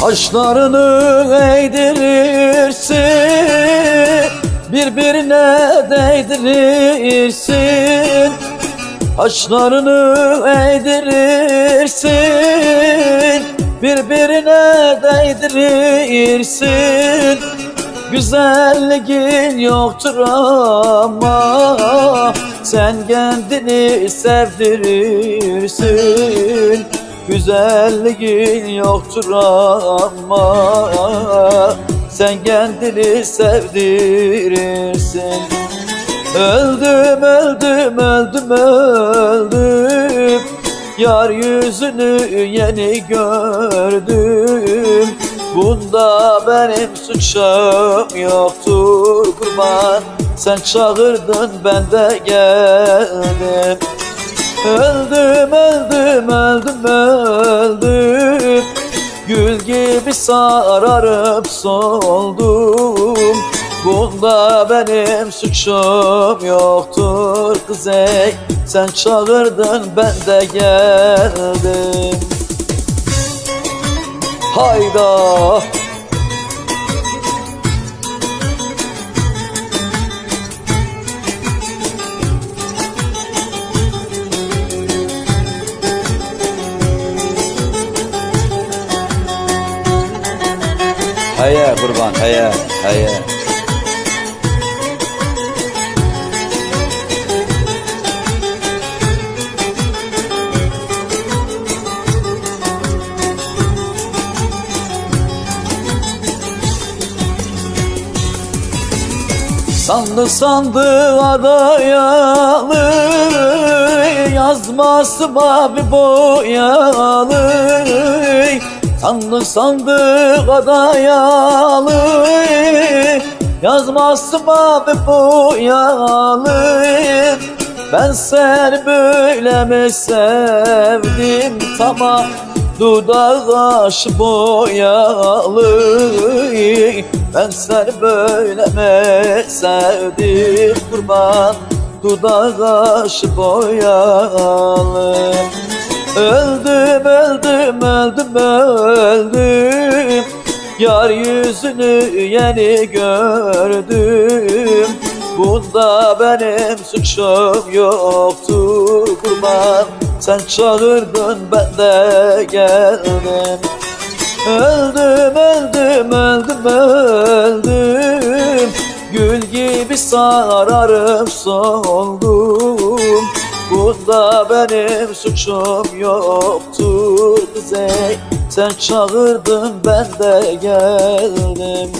Kaşlarını eğdirirsin Birbirine değdirirsin. Kaşlarını eğdirirsin Birbirine değdirirsin. Güzelliğin yoktur ama Sen kendini sevdirirsin Güzelliğin yoktur ama Sen kendini sevdirirsin. Öldüm öldüm öldüm öldüm. Yar yüzünü yeni gördüm. Bunda benim suçum yoktur kurban. Sen çağırdın ben de geldim. Öldüm öldüm öldüm öldüm gibi sararıp soldum. Bunda benim suçum yoktur kız ey Sen çağırdın ben de geldim. Hayda Heye kurban heye heye. Sandı sandı adayalı Yazması mavi boyalı Sandı sandı adayalı Yazması mavi boyalı. Ben seni böyle mi sevdim? Tamam Dudağı aşı boyalı. Ben seni böyle mi sevdim? Kurban Dudağı aşı boyalı. Öldüm öldüm öldüm Yar yüzünü yeni gördüm. Bunda benim suçum yoktur kurban Sen çağırdın ben de geldim. Öldüm öldüm öldüm öldüm. Gül gibi sararıp soldum Bunda benim suçum yoktur kız ey Sen çağırdın ben de geldim